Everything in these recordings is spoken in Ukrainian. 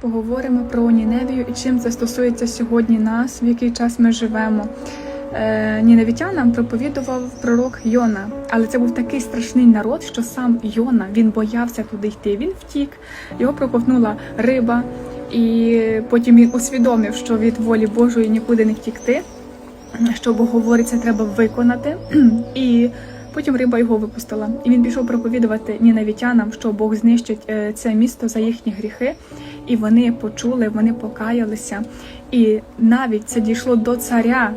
Поговоримо про Ніневію і чим це стосується сьогодні нас, в який час ми живемо. Е, Ніневітянам проповідував пророк Йона, але це був такий страшний народ, що сам Йона він боявся туди йти. Він втік, його проковтнула риба, і потім він усвідомив, що від волі Божої нікуди не втікти. Що Бог говорить, треба виконати. І потім риба його випустила. І він пішов проповідувати нінавітянам, що Бог знищить е, це місто за їхні гріхи. І вони почули, вони покаялися. І навіть це дійшло до царя.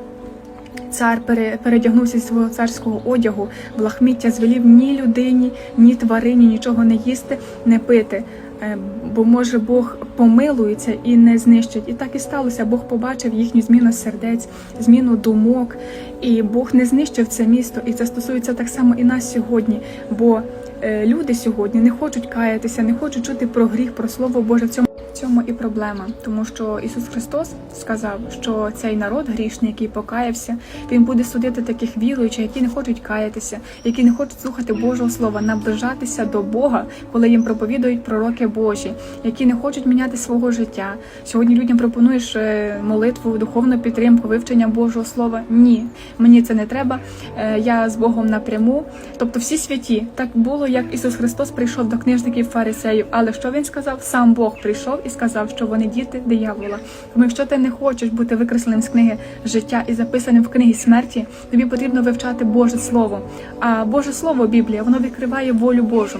Цар пере- передягнувся зі свого царського одягу, в лахміття звелів ні людині, ні тварині нічого не їсти, не пити. Е, Бо може Бог помилується і не знищить. І так і сталося. Бог побачив їхню зміну сердець, зміну думок, і Бог не знищив це місто. І це стосується так само і нас сьогодні. Бо е, люди сьогодні не хочуть каятися, не хочуть чути про гріх, про слово Боже. В цьому цьому і проблема, тому що Ісус Христос сказав, що цей народ грішний, який покаявся, він буде судити таких віруючих, які не хочуть каятися, які не хочуть слухати Божого Слова, наближатися до Бога, коли їм проповідують пророки Божі, які не хочуть міняти свого життя. Сьогодні людям пропонуєш е, молитву, духовну підтримку, вивчення Божого Слова. Ні, мені це не треба. Е, Я з Богом напряму. Тобто, всі святі так було, як Ісус Христос прийшов до книжників фарисеїв. Але що він сказав? Сам Бог прийшов і сказав, що вони діти диявола. Тому якщо ти не хочеш бути викресленим з книги життя і записаним в книгі смерті, тобі потрібно вивчати Боже Слово. А Боже Слово, Біблія, воно відкриває волю Божу.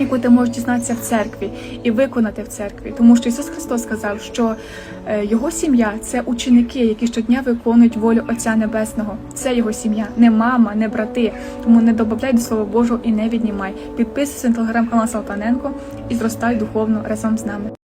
Яку ти можеш дізнатися в церкві і виконати в церкві, тому що Ісус Христос сказав, що е, його сім'я це ученики, які щодня виконують волю Отця Небесного. Це його сім'я, не мама, не брати. Тому не добавляй до Слова Божого і не віднімай. Підписуйся на телеграм-канал Салтаненко і зростай духовно разом з нами.